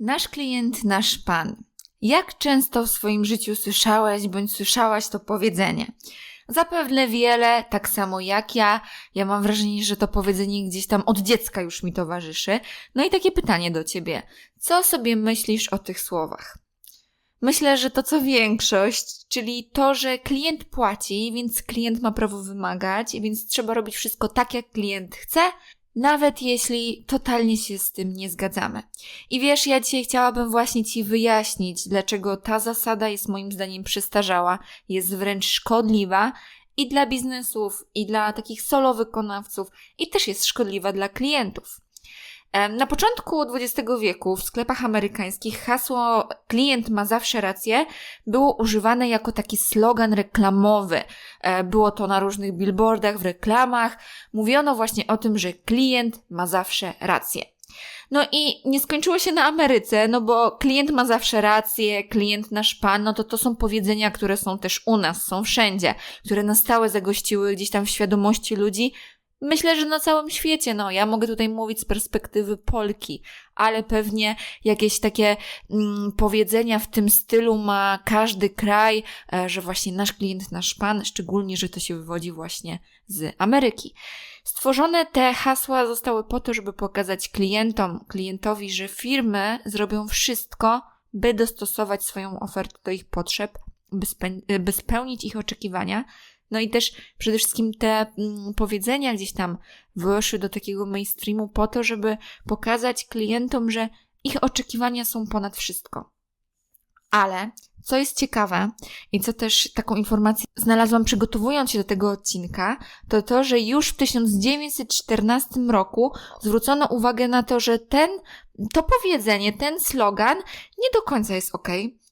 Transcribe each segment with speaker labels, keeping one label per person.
Speaker 1: Nasz klient, nasz pan. Jak często w swoim życiu słyszałeś bądź słyszałaś to powiedzenie? Zapewne wiele, tak samo jak ja. Ja mam wrażenie, że to powiedzenie gdzieś tam od dziecka już mi towarzyszy. No i takie pytanie do ciebie. Co sobie myślisz o tych słowach? Myślę, że to co większość, czyli to, że klient płaci, więc klient ma prawo wymagać, więc trzeba robić wszystko tak, jak klient chce, nawet jeśli totalnie się z tym nie zgadzamy. I wiesz, ja dzisiaj chciałabym właśnie Ci wyjaśnić, dlaczego ta zasada jest moim zdaniem przestarzała, jest wręcz szkodliwa i dla biznesów, i dla takich solo wykonawców, i też jest szkodliwa dla klientów. Na początku XX wieku w sklepach amerykańskich hasło klient ma zawsze rację było używane jako taki slogan reklamowy. E, było to na różnych billboardach, w reklamach. Mówiono właśnie o tym, że klient ma zawsze rację. No i nie skończyło się na Ameryce, no bo klient ma zawsze rację, klient nasz pan, no to to są powiedzenia, które są też u nas, są wszędzie, które na stałe zagościły gdzieś tam w świadomości ludzi, Myślę, że na całym świecie, no, ja mogę tutaj mówić z perspektywy Polki, ale pewnie jakieś takie mm, powiedzenia w tym stylu ma każdy kraj, e, że właśnie nasz klient, nasz pan, szczególnie, że to się wywodzi właśnie z Ameryki. Stworzone te hasła zostały po to, żeby pokazać klientom, klientowi, że firmy zrobią wszystko, by dostosować swoją ofertę do ich potrzeb, by, by spełnić ich oczekiwania, no i też przede wszystkim te mm, powiedzenia gdzieś tam wyszły do takiego mainstreamu po to, żeby pokazać klientom, że ich oczekiwania są ponad wszystko. Ale co jest ciekawe i co też taką informację znalazłam przygotowując się do tego odcinka, to to, że już w 1914 roku zwrócono uwagę na to, że ten, to powiedzenie, ten slogan nie do końca jest ok.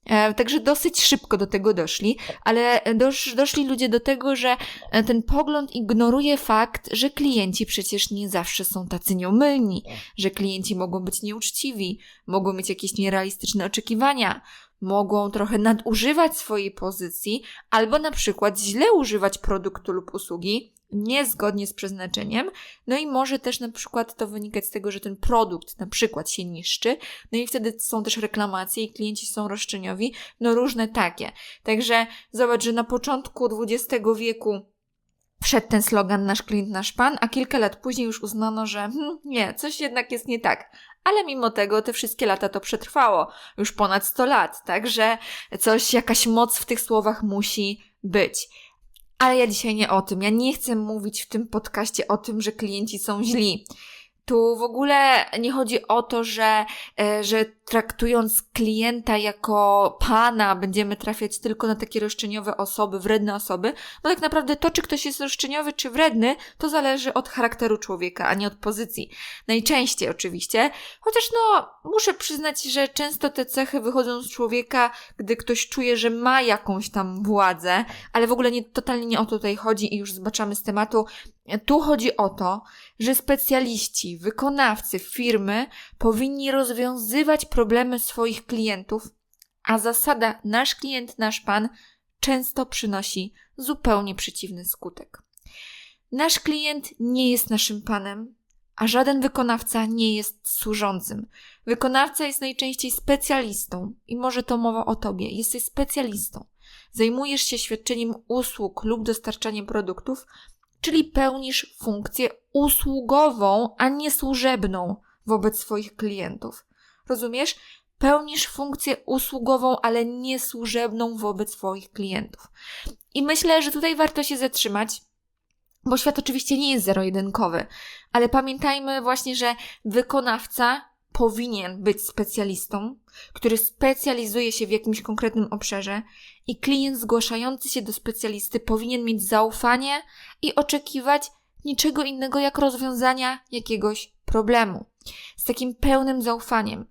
Speaker 1: E, także dosyć szybko do tego doszli, ale dosz, doszli ludzie do tego, że e, ten pogląd ignoruje fakt, że klienci przecież nie zawsze są tacy nieomylni, że klienci mogą być nieuczciwi, mogą mieć jakieś nierealistyczne oczekiwania, mogą trochę nadużywać swojej pozycji albo na przykład źle używać produktu lub usługi, niezgodnie z przeznaczeniem, no i może też na przykład to wynikać z tego, że ten produkt na przykład się niszczy, no i wtedy są też reklamacje i klienci są roszczeniowi, no różne takie. Także zobacz, że na początku XX wieku wszedł ten slogan nasz klient, nasz pan, a kilka lat później już uznano, że hmm, nie, coś jednak jest nie tak. Ale mimo tego te wszystkie lata to przetrwało, już ponad 100 lat, także coś, jakaś moc w tych słowach musi być. Ale ja dzisiaj nie o tym. Ja nie chcę mówić w tym podcaście o tym, że klienci są źli. Tu w ogóle nie chodzi o to, że, e, że traktując klienta jako pana, będziemy trafiać tylko na takie roszczeniowe osoby, wredne osoby, bo tak naprawdę to, czy ktoś jest roszczeniowy, czy wredny, to zależy od charakteru człowieka, a nie od pozycji. Najczęściej oczywiście, chociaż no, muszę przyznać, że często te cechy wychodzą z człowieka, gdy ktoś czuje, że ma jakąś tam władzę, ale w ogóle nie, totalnie nie o to tutaj chodzi i już zobaczymy z tematu. Tu chodzi o to, że specjaliści, wykonawcy, firmy powinni rozwiązywać problemy swoich klientów, a zasada nasz klient, nasz pan często przynosi zupełnie przeciwny skutek. Nasz klient nie jest naszym panem, a żaden wykonawca nie jest służącym. Wykonawca jest najczęściej specjalistą i może to mowa o tobie. Jesteś specjalistą. Zajmujesz się świadczeniem usług lub dostarczaniem produktów, czyli pełnisz funkcję usługową, a nie służebną wobec swoich klientów. Rozumiesz? Pełnisz funkcję usługową, ale nie służebną wobec swoich klientów. I myślę, że tutaj warto się zatrzymać, bo świat oczywiście nie jest zero-jedynkowy, ale pamiętajmy właśnie, że wykonawca powinien być specjalistą, który specjalizuje się w jakimś konkretnym obszarze i klient zgłaszający się do specjalisty powinien mieć zaufanie i oczekiwać niczego innego jak rozwiązania jakiegoś problemu. Z takim pełnym zaufaniem.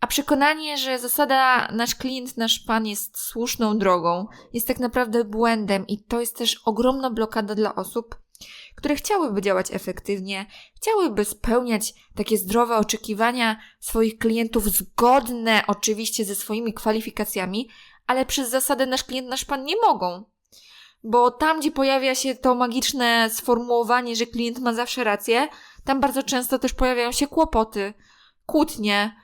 Speaker 1: A przekonanie, że zasada nasz klient, nasz pan jest słuszną drogą, jest tak naprawdę błędem i to jest też ogromna blokada dla osób, które chciałyby działać efektywnie, chciałyby spełniać takie zdrowe oczekiwania swoich klientów, zgodne oczywiście ze swoimi kwalifikacjami, ale przez zasadę nasz klient, nasz pan nie mogą. Bo tam, gdzie pojawia się to magiczne sformułowanie, że klient ma zawsze rację, tam bardzo często też pojawiają się kłopoty, kłótnie,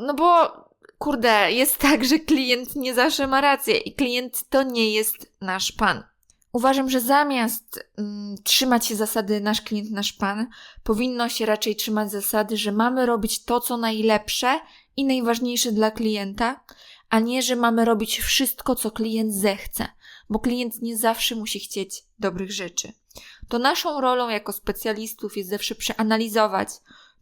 Speaker 1: no bo kurde, jest tak, że klient nie zawsze ma rację i klient to nie jest nasz pan. Uważam, że zamiast mm, trzymać się zasady nasz klient, nasz pan, powinno się raczej trzymać zasady, że mamy robić to, co najlepsze i najważniejsze dla klienta, a nie, że mamy robić wszystko, co klient zechce, bo klient nie zawsze musi chcieć dobrych rzeczy. To naszą rolą jako specjalistów jest zawsze przeanalizować,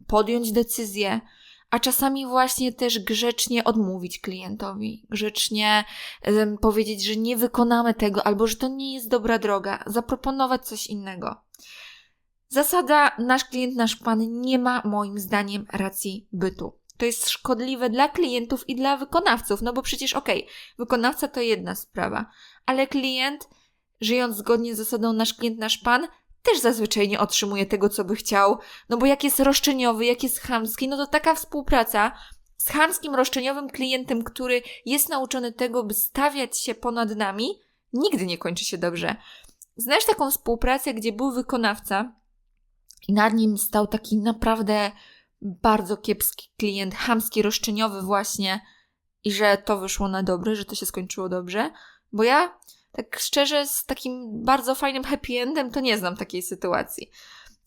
Speaker 1: podjąć decyzję, a czasami właśnie też grzecznie odmówić klientowi, grzecznie um, powiedzieć, że nie wykonamy tego albo że to nie jest dobra droga, zaproponować coś innego. Zasada nasz klient, nasz pan nie ma moim zdaniem racji bytu. To jest szkodliwe dla klientów i dla wykonawców, no bo przecież okej, okay, wykonawca to jedna sprawa, ale klient, żyjąc zgodnie z zasadą nasz klient, nasz pan, też zazwyczaj nie otrzymuje tego, co by chciał, no bo jak jest roszczeniowy, jak jest chamski, no to taka współpraca z chamskim, roszczeniowym klientem, który jest nauczony tego, by stawiać się ponad nami, nigdy nie kończy się dobrze. Znasz taką współpracę, gdzie był wykonawca i nad nim stał taki naprawdę bardzo kiepski klient, chamski, roszczeniowy właśnie i że to wyszło na dobre, że to się skończyło dobrze, bo ja tak szczerze, z takim bardzo fajnym happy endem, to nie znam takiej sytuacji.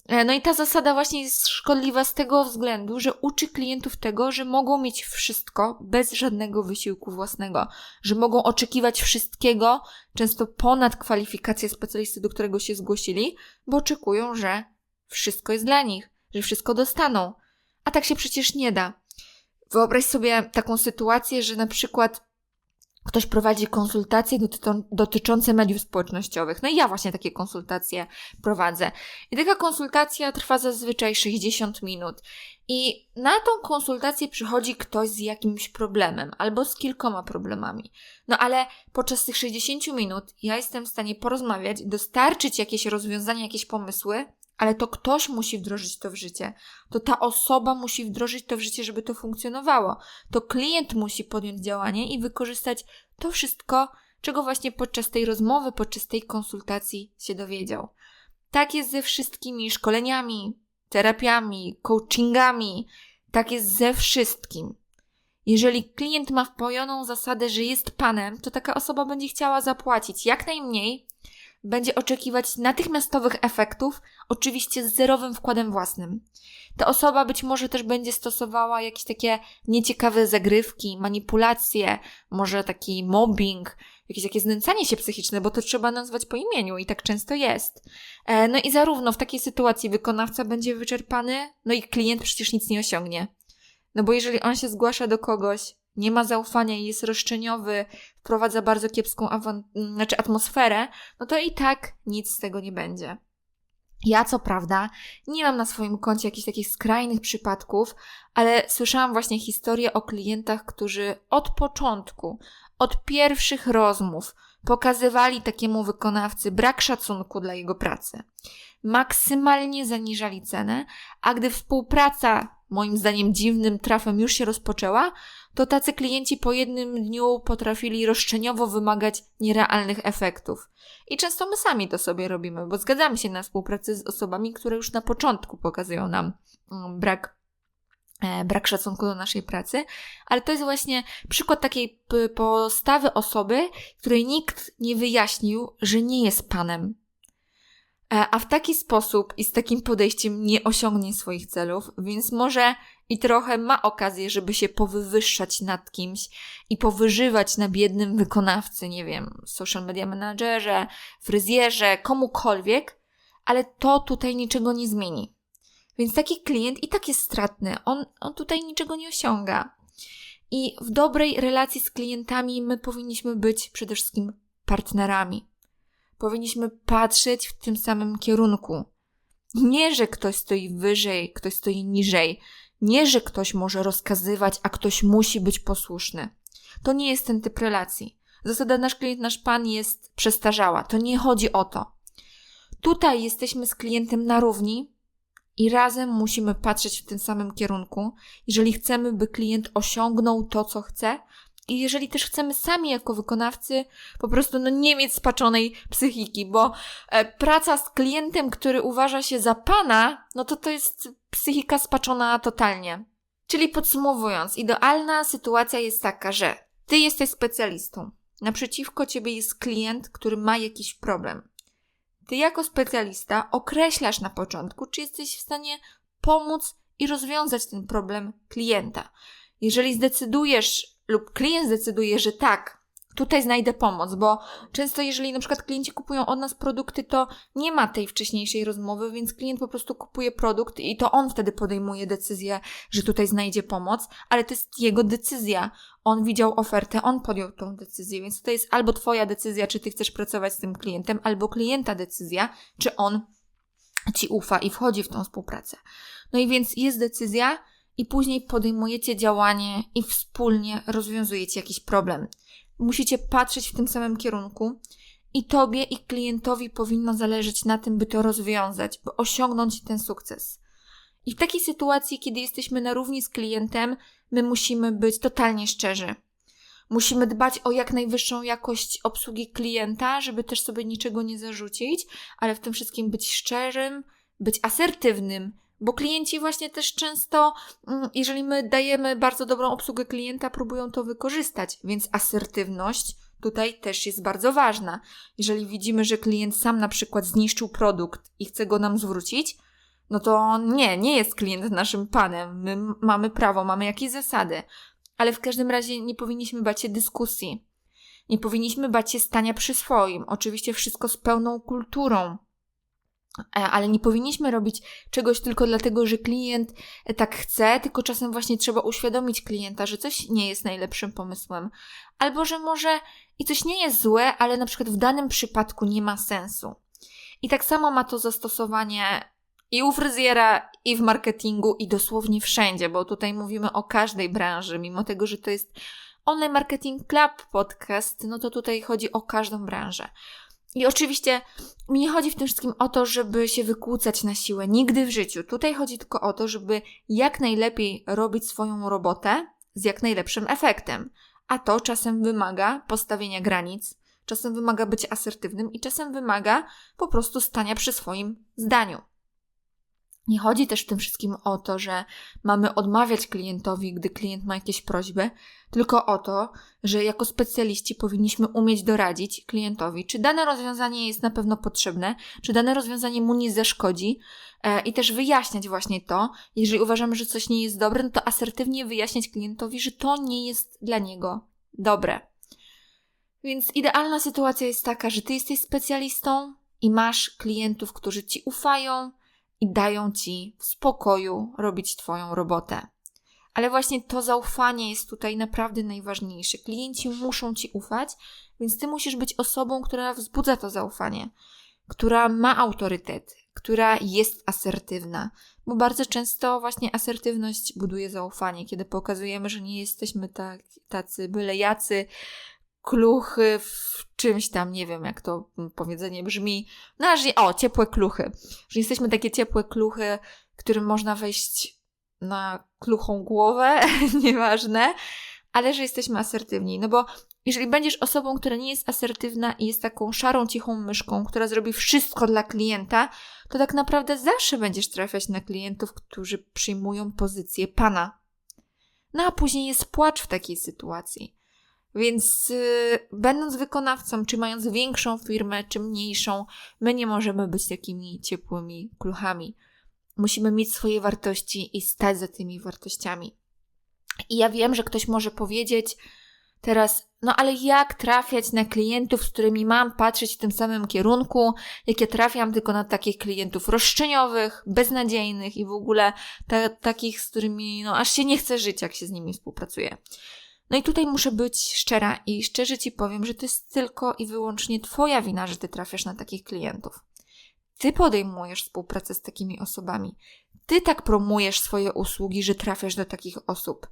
Speaker 1: E, no i ta zasada właśnie jest szkodliwa z tego względu, że uczy klientów tego, że mogą mieć wszystko bez żadnego wysiłku własnego, że mogą oczekiwać wszystkiego, często ponad kwalifikacje specjalisty, do którego się zgłosili, bo oczekują, że wszystko jest dla nich, że wszystko dostaną. A tak się przecież nie da. Wyobraź sobie taką sytuację, że na przykład ktoś prowadzi konsultacje dotyczące mediów społecznościowych. No i ja właśnie takie konsultacje prowadzę. I taka konsultacja trwa zazwyczaj 60 minut. I na tą konsultację przychodzi ktoś z jakimś problemem albo z kilkoma problemami. No ale podczas tych 60 minut ja jestem w stanie porozmawiać, dostarczyć jakieś rozwiązania, jakieś pomysły, ale to ktoś musi wdrożyć to w życie. To ta osoba musi wdrożyć to w życie, żeby to funkcjonowało. To klient musi podjąć działanie i wykorzystać to wszystko, czego właśnie podczas tej rozmowy, podczas tej konsultacji się dowiedział. Tak jest ze wszystkimi szkoleniami, terapiami, coachingami. Tak jest ze wszystkim. Jeżeli klient ma wpojoną zasadę, że jest panem, to taka osoba będzie chciała zapłacić jak najmniej, będzie oczekiwać natychmiastowych efektów, oczywiście z zerowym wkładem własnym. Ta osoba być może też będzie stosowała jakieś takie nieciekawe zagrywki, manipulacje, może taki mobbing, jakieś takie znęcanie się psychiczne, bo to trzeba nazwać po imieniu i tak często jest. E, no i zarówno w takiej sytuacji wykonawca będzie wyczerpany, no i klient przecież nic nie osiągnie. No bo jeżeli on się zgłasza do kogoś, nie ma zaufania i jest roszczeniowy, wprowadza bardzo kiepską znaczy atmosferę, no to i tak nic z tego nie będzie. Ja, co prawda, nie mam na swoim koncie jakichś takich skrajnych przypadków, ale słyszałam właśnie historię o klientach, którzy od początku, od pierwszych rozmów pokazywali takiemu wykonawcy brak szacunku dla jego pracy. Maksymalnie zaniżali cenę, a gdy współpraca moim zdaniem dziwnym trafem już się rozpoczęła, to tacy klienci po jednym dniu potrafili roszczeniowo wymagać nierealnych efektów. I często my sami to sobie robimy, bo zgadzamy się na współpracę z osobami, które już na początku pokazują nam mm, brak e, brak szacunku do naszej pracy, ale to jest właśnie przykład takiej postawy osoby, której nikt nie wyjaśnił, że nie jest panem, E, a w taki sposób i z takim podejściem nie osiągnie swoich celów, więc może i trochę ma okazję, żeby się powywyższać nad kimś i powyżywać na biednym wykonawcy, nie wiem, social media managerze, fryzjerze, komukolwiek, ale to tutaj niczego nie zmieni. Więc taki klient i tak jest stratny, on, on tutaj niczego nie osiąga. I w dobrej relacji z klientami my powinniśmy być przede wszystkim partnerami powinniśmy patrzeć w tym samym kierunku. Nie, że ktoś stoi wyżej, ktoś stoi niżej. Nie, że ktoś może rozkazywać, a ktoś musi być posłuszny. To nie jest ten typ relacji. Zasada nasz klient, nasz pan jest przestarzała. To nie chodzi o to. Tutaj jesteśmy z klientem na równi i razem musimy patrzeć w tym samym kierunku. Jeżeli chcemy, by klient osiągnął to, co chce, i jeżeli też chcemy sami jako wykonawcy po prostu no, nie mieć spaczonej psychiki, bo e, praca z klientem, który uważa się za pana, no to to jest psychika spaczona totalnie. Czyli podsumowując, idealna sytuacja jest taka, że ty jesteś specjalistą. Naprzeciwko ciebie jest klient, który ma jakiś problem. Ty jako specjalista określasz na początku, czy jesteś w stanie pomóc i rozwiązać ten problem klienta. Jeżeli zdecydujesz lub klient zdecyduje, że tak, tutaj znajdę pomoc, bo często jeżeli na przykład klienci kupują od nas produkty, to nie ma tej wcześniejszej rozmowy, więc klient po prostu kupuje produkt i to on wtedy podejmuje decyzję, że tutaj znajdzie pomoc, ale to jest jego decyzja. On widział ofertę, on podjął tą decyzję, więc to jest albo twoja decyzja, czy ty chcesz pracować z tym klientem, albo klienta decyzja, czy on ci ufa i wchodzi w tą współpracę. No i więc jest decyzja, i później podejmujecie działanie i wspólnie rozwiązujecie jakiś problem musicie patrzeć w tym samym kierunku i tobie i klientowi powinno zależeć na tym, by to rozwiązać, by osiągnąć ten sukces. I w takiej sytuacji, kiedy jesteśmy na równi z klientem, my musimy być totalnie szczerzy. Musimy dbać o jak najwyższą jakość obsługi klienta, żeby też sobie niczego nie zarzucić, ale w tym wszystkim być szczerym, być asertywnym, bo klienci właśnie też często, mm, jeżeli my dajemy bardzo dobrą obsługę klienta, próbują to wykorzystać, więc asertywność tutaj też jest bardzo ważna. Jeżeli widzimy, że klient sam na przykład zniszczył produkt i chce go nam zwrócić, no to nie, nie jest klient naszym panem. My mamy prawo, mamy jakieś zasady. Ale w każdym razie nie powinniśmy bać się dyskusji. Nie powinniśmy bać się stania przy swoim. Oczywiście wszystko z pełną kulturą. E, ale nie powinniśmy robić czegoś tylko dlatego, że klient e, tak chce, tylko czasem właśnie trzeba uświadomić klienta, że coś nie jest najlepszym pomysłem, albo że może i coś nie jest złe, ale na przykład w danym przypadku nie ma sensu. I tak samo ma to zastosowanie i u fryzjera, i w marketingu, i dosłownie wszędzie, bo tutaj mówimy o każdej branży, mimo tego, że to jest Online Marketing Club podcast, no to tutaj chodzi o każdą branżę. I oczywiście mi nie chodzi w tym wszystkim o to, żeby się wykłócać na siłę, nigdy w życiu. Tutaj chodzi tylko o to, żeby jak najlepiej robić swoją robotę z jak najlepszym efektem. A to czasem wymaga postawienia granic, czasem wymaga być asertywnym i czasem wymaga po prostu stania przy swoim zdaniu. Nie chodzi też w tym wszystkim o to, że mamy odmawiać klientowi, gdy klient ma jakieś prośby, tylko o to, że jako specjaliści powinniśmy umieć doradzić klientowi, czy dane rozwiązanie jest na pewno potrzebne, czy dane rozwiązanie mu nie zaszkodzi e, i też wyjaśniać właśnie to. Jeżeli uważamy, że coś nie jest dobre, no to asertywnie wyjaśniać klientowi, że to nie jest dla niego dobre. Więc idealna sytuacja jest taka, że ty jesteś specjalistą i masz klientów, którzy ci ufają, i dają ci w spokoju robić Twoją robotę. Ale właśnie to zaufanie jest tutaj naprawdę najważniejsze. Klienci muszą Ci ufać, więc Ty musisz być osobą, która wzbudza to zaufanie, która ma autorytet, która jest asertywna, bo bardzo często właśnie asertywność buduje zaufanie, kiedy pokazujemy, że nie jesteśmy tak, tacy byle jacy, kluchy w czymś tam, nie wiem jak to powiedzenie brzmi, no że, o, ciepłe kluchy, że jesteśmy takie ciepłe kluchy, którym można wejść na kluchą głowę, nieważne, ale że jesteśmy asertywni, no bo jeżeli będziesz osobą, która nie jest asertywna i jest taką szarą, cichą myszką, która zrobi wszystko dla klienta, to tak naprawdę zawsze będziesz trafiać na klientów, którzy przyjmują pozycję pana. No a później jest płacz w takiej sytuacji. Więc yy, będąc wykonawcą, czy mając większą firmę, czy mniejszą, my nie możemy być takimi ciepłymi kluchami. Musimy mieć swoje wartości i stać za tymi wartościami. I ja wiem, że ktoś może powiedzieć teraz, no ale jak trafiać na klientów, z którymi mam patrzeć w tym samym kierunku, jak ja trafiam tylko na takich klientów roszczeniowych, beznadziejnych i w ogóle ta, takich, z którymi no aż się nie chce żyć, jak się z nimi współpracuje. No i tutaj muszę być szczera i szczerze Ci powiem, że to jest tylko i wyłącznie Twoja wina, że Ty trafiasz na takich klientów. Ty podejmujesz współpracę z takimi osobami. Ty tak promujesz swoje usługi, że trafiasz do takich osób.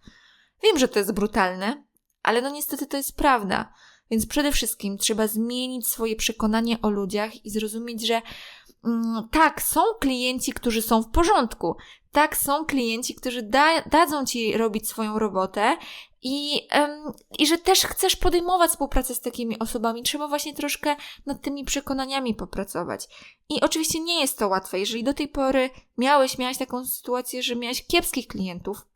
Speaker 1: Wiem, że to jest brutalne, ale no niestety to jest prawda. Więc przede wszystkim trzeba zmienić swoje przekonanie o ludziach i zrozumieć, że mm, tak, są klienci, którzy są w porządku. Tak, są klienci, którzy da, dadzą ci robić swoją robotę i, I że też chcesz podejmować współpracę z takimi osobami, trzeba właśnie troszkę nad tymi przekonaniami popracować. I oczywiście nie jest to łatwe. Jeżeli do tej pory miałeś, miałaś taką sytuację, że miałeś kiepskich klientów,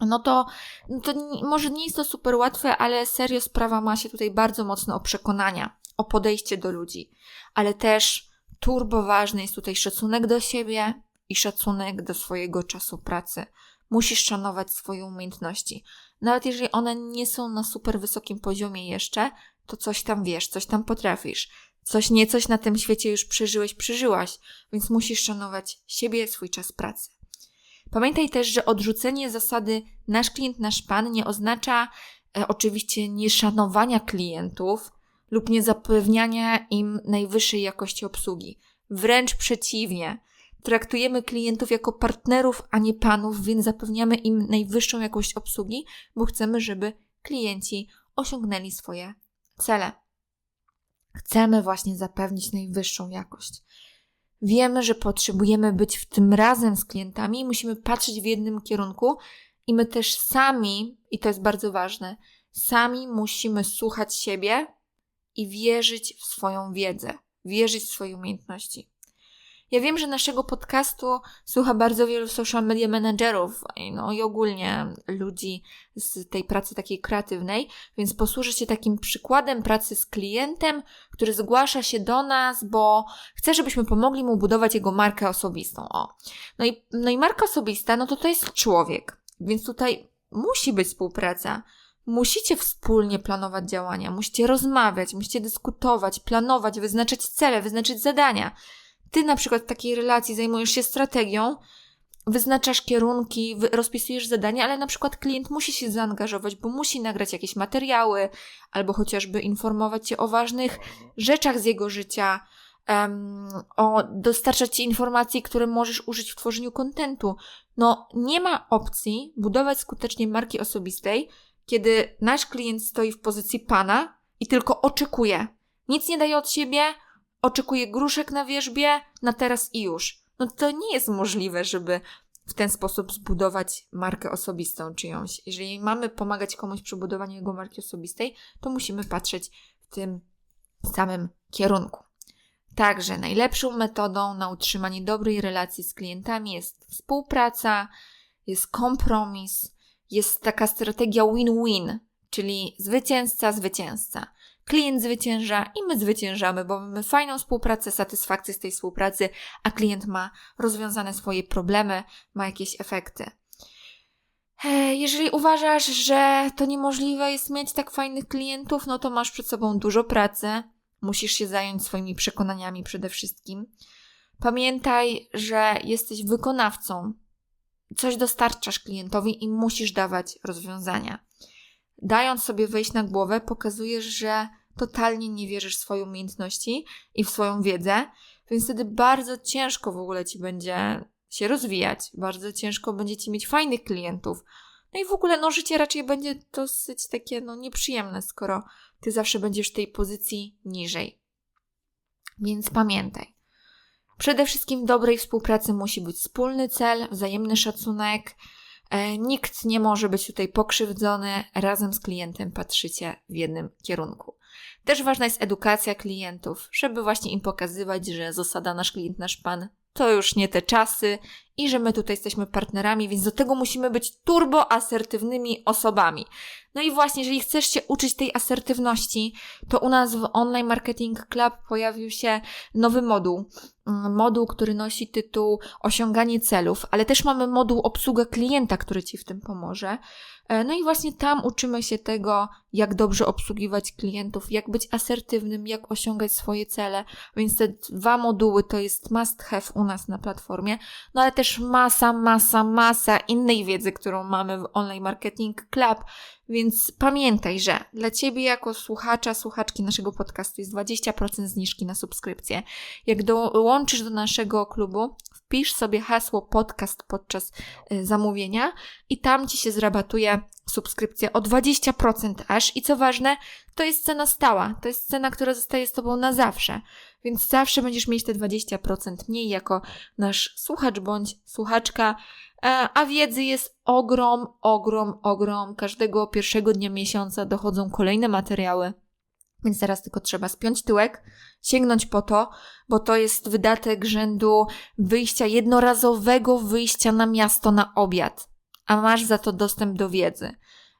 Speaker 1: no to, no to nie, może nie jest to super łatwe, ale serio sprawa ma się tutaj bardzo mocno o przekonania, o podejście do ludzi, ale też turbo ważny jest tutaj szacunek do siebie i szacunek do swojego czasu pracy. Musisz szanować swoje umiejętności. Nawet jeżeli one nie są na super wysokim poziomie jeszcze, to coś tam wiesz, coś tam potrafisz. Coś nie coś na tym świecie już przeżyłeś, przeżyłaś, więc musisz szanować siebie, swój czas pracy. Pamiętaj też, że odrzucenie zasady nasz klient, nasz pan nie oznacza e, oczywiście nieszanowania klientów lub nie zapewniania im najwyższej jakości obsługi. Wręcz przeciwnie. Traktujemy klientów jako partnerów, a nie panów, więc zapewniamy im najwyższą jakość obsługi, bo chcemy, żeby klienci osiągnęli swoje cele. Chcemy właśnie zapewnić najwyższą jakość. Wiemy, że potrzebujemy być w tym razem z klientami, musimy patrzeć w jednym kierunku i my też sami, i to jest bardzo ważne, sami musimy słuchać siebie i wierzyć w swoją wiedzę, wierzyć w swoje umiejętności. Ja wiem, że naszego podcastu słucha bardzo wielu social media managerów no i ogólnie ludzi z tej pracy takiej kreatywnej, więc posłużę się takim przykładem pracy z klientem, który zgłasza się do nas, bo chce, żebyśmy pomogli mu budować jego markę osobistą. O. No, i, no i marka osobista, no to to jest człowiek, więc tutaj musi być współpraca. Musicie wspólnie planować działania, musicie rozmawiać, musicie dyskutować, planować, wyznaczać cele, wyznaczyć zadania ty na przykład w takiej relacji zajmujesz się strategią, wyznaczasz kierunki, rozpisujesz zadania, ale na przykład klient musi się zaangażować, bo musi nagrać jakieś materiały, albo chociażby informować cię o ważnych rzeczach z jego życia, um, o dostarczać ci informacji, które możesz użyć w tworzeniu kontentu. No, nie ma opcji budować skutecznie marki osobistej, kiedy nasz klient stoi w pozycji pana i tylko oczekuje. Nic nie daje od siebie, oczekuje gruszek na wierzbie, na teraz i już. No to nie jest możliwe, żeby w ten sposób zbudować markę osobistą czyjąś. Jeżeli mamy pomagać komuś przy budowaniu jego marki osobistej, to musimy patrzeć w tym samym kierunku. Także najlepszą metodą na utrzymanie dobrej relacji z klientami jest współpraca, jest kompromis, jest taka strategia win-win, czyli zwycięzca, zwycięzca klient zwycięża i my zwyciężamy, bo mamy fajną współpracę, satysfakcję z tej współpracy, a klient ma rozwiązane swoje problemy, ma jakieś efekty. Jeżeli uważasz, że to niemożliwe jest mieć tak fajnych klientów, no to masz przed sobą dużo pracy. Musisz się zająć swoimi przekonaniami przede wszystkim. Pamiętaj, że jesteś wykonawcą. Coś dostarczasz klientowi i musisz dawać rozwiązania. Dając sobie wejść na głowę, pokazujesz, że totalnie nie wierzysz w swoje umiejętności i w swoją wiedzę, więc wtedy bardzo ciężko w ogóle ci będzie się rozwijać, bardzo ciężko będzie ci mieć fajnych klientów. No i w ogóle no życie raczej będzie dosyć takie no nieprzyjemne, skoro ty zawsze będziesz w tej pozycji niżej. Więc pamiętaj. Przede wszystkim w dobrej współpracy musi być wspólny cel, wzajemny szacunek. E, nikt nie może być tutaj pokrzywdzony. Razem z klientem patrzycie w jednym kierunku. Też ważna jest edukacja klientów, żeby właśnie im pokazywać, że zasada nasz klient, nasz pan to już nie te czasy i że my tutaj jesteśmy partnerami, więc do tego musimy być turbo asertywnymi osobami. No i właśnie, jeżeli chcesz się uczyć tej asertywności, to u nas w Online Marketing Club pojawił się nowy moduł. Mm, moduł, który nosi tytuł Osiąganie celów, ale też mamy moduł Obsługa klienta, który Ci w tym pomoże. E, no i właśnie tam uczymy się tego, jak dobrze obsługiwać klientów, jak być asertywnym, jak osiągać swoje cele. Więc te dwa moduły to jest must have u nas na platformie. No ale też masa, masa, masa innej wiedzy, którą mamy w Online Marketing Club. Więc pamiętaj, że dla Ciebie jako słuchacza, słuchaczki naszego podcastu jest 20% zniżki na subskrypcję. Jak dołączysz do naszego klubu, wpisz sobie hasło podcast podczas y, zamówienia i tam Ci się zrabatuje subskrypcja o 20% aż. I co ważne, to jest cena stała. To jest cena, która zostaje z Tobą na zawsze. Więc zawsze będziesz mieć te 20% mniej jako nasz słuchacz bądź słuchaczka. E, a wiedzy jest ogrom, ogrom, ogrom. Każdego pierwszego dnia miesiąca dochodzą kolejne materiały. Więc teraz tylko trzeba spiąć tyłek, sięgnąć po to, bo to jest wydatek rzędu wyjścia, jednorazowego wyjścia na miasto na obiad. a masz za to dostęp do wiedzy.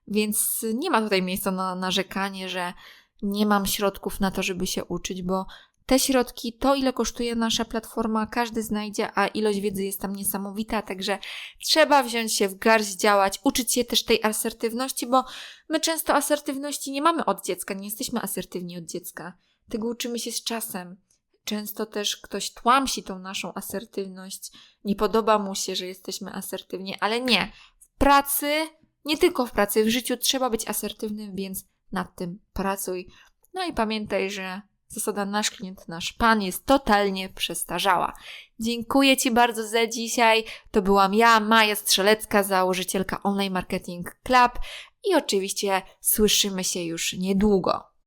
Speaker 1: Więc nie ma tutaj miejsca na narzekanie, że nie mam środków na to, żeby się uczyć, bo te środki, to ile kosztuje nasza platforma, każdy znajdzie, a ilość wiedzy jest tam niesamowita, także trzeba wziąć się w garść, działać, uczyć się też tej asertywności, bo my często asertywności nie mamy od dziecka, nie jesteśmy asertywni od dziecka. Tego uczymy się z czasem. Często też ktoś tłamsi tą naszą asertywność, nie podoba mu się, że jesteśmy asertywni, ale nie. W pracy, nie tylko w pracy, w życiu trzeba być asertywnym, więc nad tym pracuj. No i pamiętaj, że zasada nasz klient, nasz pan jest totalnie przestarzała. Dziękuję Ci bardzo za dzisiaj. To byłam ja, Maja Strzelecka, założycielka Online Marketing Club i oczywiście słyszymy się już niedługo.